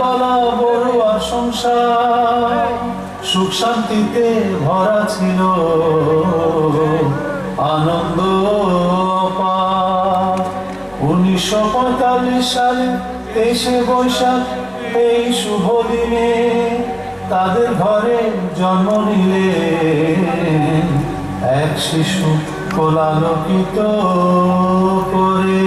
বলা বড়ুয়ার সংসার, সুখ শান্তিতে ভরা ছিল। আনন্দ উনিশশো পঁয়তাল্লিশ সালে তেইশে বৈশাখ, এই শুভ দিনে তাদের ঘরে জন্ম নিলেন। এক শিশু কোলালোকিত করে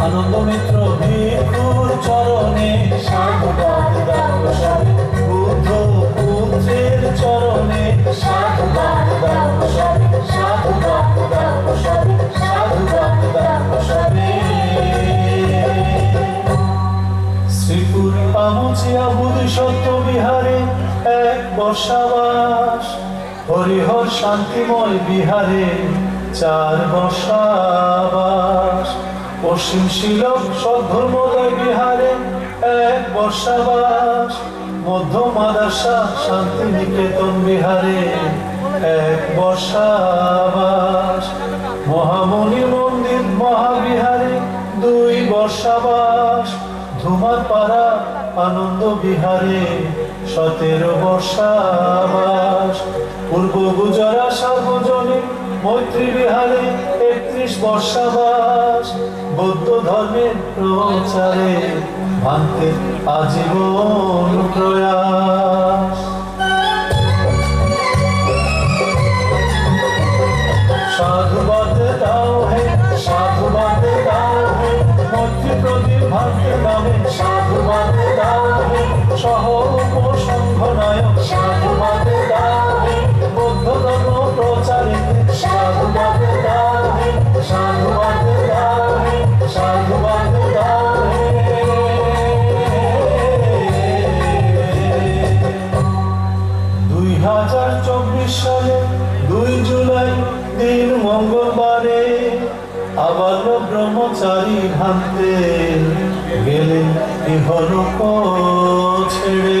আনন্দ মিত্র, ভিক্ষুর চরণে বুদ্ধ পুত্রের চরণে সাধুবাদ পামুচিয়া বুধি সত্য বিহারে এক বর্ষাবাস হরিহর শান্তিময় বিহারে চার বর্ষাবাস পশ্চিম শিলক সদ্ধর্মোদয় বিহারে, এক বর্ষাবাস, মধ্য মাদাসা, শান্তি নিকেতন বিহারে, এক বর্ষাবাস। মহামণি মন্দির মহাবিহারে, দুই বর্ষাবাস। ধুমার পাড়া, আনন্দ বিহারে, সতেরো বর্ষাবাস। পূর্ব গুজরা সার্বজনীন মৈত্রী বিহারে একত্রিশ বর্ষাবাস বৌদ্ধ ধর্মের প্রচারে ভাঙতে আজীবন প্রয়াস। আবার ব্রহ্মচারী ভান্তে গেলেন ইহলোক ছেড়ে